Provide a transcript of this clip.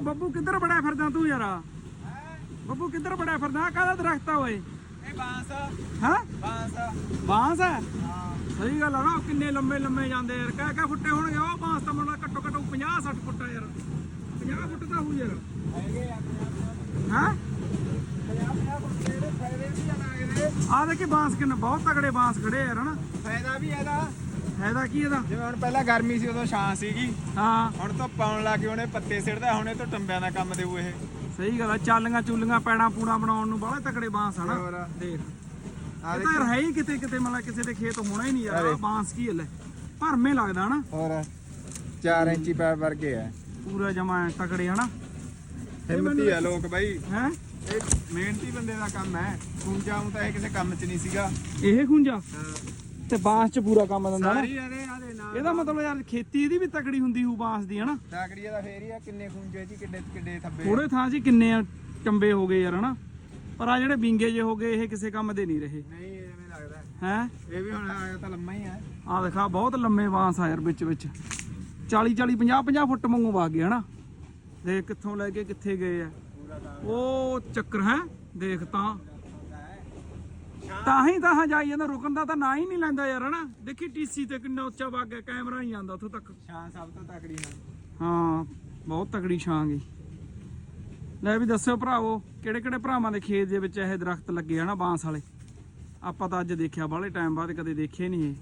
ਉਹ ਬੱਬੂ ਕਿੱਧਰ ਬੜਿਆ ਫਿਰਦਾ ਤੂੰ ਯਾਰ? ਬੱਬੂ ਕਿੱਧਰ ਬੜਿਆ ਫਿਰਦਾ? ਕਾਹਦਾ ਦਰਖਤ ਆ ਓਏ? ਇਹ ਬਾਂਸ ਹਾਂ? ਬਾਂਸ ਬਾਂਸ ਹੈ ਹਾਂ। ਸਹੀ ਗੱਲ ਆ ਨਾ ਕਿੰਨੇ ਲੰਮੇ ਲੰਮੇ ਜਾਂਦੇ ਯਾਰ। ਕਹਿ ਕਹਿ ਫੁੱਟੇ ਹੋਣਗੇ। ਉਹ ਬਾਂਸ ਤਾਂ ਮੁੰਡਾ ਘੱਟੋ ਘੱਟ 50 60 ਫੁੱਟ ਆ ਯਾਰ। 50 ਫੁੱਟ ਤਾਂ ਹੋਊ ਯਾਰ। ਹੈਗੇ ਆ ਹਾਂ? 50 50 ਫੁੱਟ ਦੇ ਫਾਇਦੇ ਵੀ ਆ ਨਾ ਇਹਦੇ। ਆ ਦੇਖੀ ਬਾਂਸ ਕਿੰਨੇ ਬਹੁਤ ਤਗੜੇ ਬਾਂਸ ਖੜੇ ਆ ਯਾਰ ਹਨਾ? ਫਾਇਦਾ ਵੀ ਇਹਦਾ। ਫਾਇਦਾ ਕੀ ਇਹਦਾ? ਜਿਵੇਂ ਹੁਣ ਪਹਿਲਾਂ ਗਰਮੀ ਸੀ ਉਦੋਂ ਛਾਂ ਸੀਗੀ। ਹਾਂ। ਹੁਣ ਤਾਂ ਪਾਉਣ ਲੱਗ ਗਏ ਉਹਨੇ ਪੱਤੇ ਸਿੜਦਾ ਹੁਣ ਇਹ ਤੋਂ ਟੰਬਿਆਂ ਦਾ ਕੰਮ ਦੇਊ ਇਹ। ਸਹੀ ਗੱਲ ਆ ਚਾਲੀਆਂ ਚੂਲੀਆਂ ਪੈਣਾ ਪੂਣਾ ਬਣਾਉਣ ਨੂੰ ਬਾਹਲੇ ਤਕੜੇ ਬਾਂਸ ਹਨਾ ਹੋਰ। ਦੇਖ। ਆ ਇਹ ਤਾਂ ਹੈ ਹੀ ਕਿਤੇ ਕਿਤੇ ਮਤਲਬ ਕਿਸੇ ਦੇ ਖੇਤ ਹੋਣਾ ਹੀ ਨਹੀਂ ਯਾਰ ਆਹ ਬਾਂਸ ਕੀ ਹਲੇ? ਭਰਮੇ ਲੱਗਦਾ ਹਨਾ ਹੋਰ 4 ਇੰਚੀ ਪੈਰ ਵਰਗੇ ਆ। ਪੂਰਾ ਜਮਾ ਤਕੜੇ ਹਨਾ ਹਿੰਮਤੀ ਆ ਲੋਕ ਬਾਈ। ਹੈ? ਇਹ ਮਿਹਨਤੀ ਬੰਦੇ ਦਾ ਕੰਮ ਹੈ। ਖੂੰਜਾ ਤਾਂ ਇਹ ਕਿਸੇ ਕੰਮ 'ਚ ਨਹੀਂ ਸੀਗਾ। ਇਹ ਖੁੰਜਾ? ਤੇ ਬਾਂਸ ਚ ਪੂਰਾ ਕੰਮ ਦਿੰਦਾ ਨਾ। ਸਾਰੀ ਇਹਦੇ ਆਦੇ ਨਾਲ ਇਹਦਾ ਮਤਲਬ ਯਾਰ ਖੇਤੀ ਇਹਦੀ ਵੀ ਤਕੜੀ ਹੁੰਦੀ ਹੂ ਬਾਂਸ ਦੀ ਹਨਾ? ਡਾਕੜੀਆ ਦਾ ਫੇਰ ਹੀ ਆ ਕਿੰਨੇ ਖੂੰਜੇ ਜੀ ਕਿੱਡੇ ਕਿੱਡੇ ਥੱਬੇ ਥੋੜੇ ਥਾਂ 'ਚ ਹੀ ਕਿੰਨੇ ਆ ਚੰਬੇ ਹੋ ਗਏ ਯਾਰ ਹਨਾ? ਪਰ ਆ ਜਿਹੜੇ ਬਿੰਗੇ ਜੇ ਹੋ ਗਏ ਇਹ ਕਿਸੇ ਕੰਮ ਦੇ ਨਹੀਂ ਰਹੇ। ਨਹੀਂ ਐਵੇਂ ਲੱਗਦਾ। ਹੈ? ਇਹ ਵੀ ਹੁਣ ਆਇਆ ਤਾਂ ਲੰਮਾ ਹੀ ਆ। ਆ ਦਿਖਾ ਬਹੁਤ ਲੰਮੇ ਬਾਂਸ ਆ ਯਾਰ ਵਿੱਚ ਵਿੱਚ। 40 40 50 50 ਫੁੱਟ ਵਾਂਗੂ ਵਗ ਗਏ ਹਨਾ? ਦੇਖ ਕਿੱਥੋਂ ਲੈ ਕੇ ਕਿੱਥੇ ਗਏ ਆ। ਉਹ ਚੱਕਰ ਹੈ? ਦੇਖ ਤਾਂ। ਤਾਂ ਹੀ ਤਾਂ ਜਾਈ ਜਾਂਦਾ ਰੁਕਣ ਦਾ ਤਾਂ ਨਾਂ ਹੀ ਨਹੀਂ ਲੈਂਦਾ ਯਾਰ ਹਨਾ? ਦੇਖੀ ਟੀਸੀ ਤੇ ਕਿੰਨਾ ਉੱਚਾ ਵਗ ਗਿਆ ਕੈਮਰਾ ਹੀ ਜਾਂਦਾ ਉੱਥੋਂ ਤੱਕ। ਸ਼ਾਨ ਸਭ ਤੋਂ ਤਕੜੀ ਨਾਲ। ਹਾਂ ਬਹੁਤ ਤਕੜੀ ਛਾਂ ਗਈ। ਲੈ ਵੀ ਦੱਸਿਓ ਭਰਾਵੋ ਕਿਹੜੇ ਕਿਹੜੇ ਭਰਾਵਾਂ ਦੇ ਖੇਤ ਦੇ ਵਿੱਚ ਇਹ ਦਰਖਤ ਲੱਗੇ ਹਨਾ ਬਾਂਸ ਵਾਲੇ? ਆਪਾਂ ਤਾਂ ਅੱਜ ਦੇਖਿਆ ਬਾਹਲੇ ਟਾਈਮ ਬਾਅਦ ਕਦੇ ਦੇਖੇ ਨਹੀਂ ਇਹ।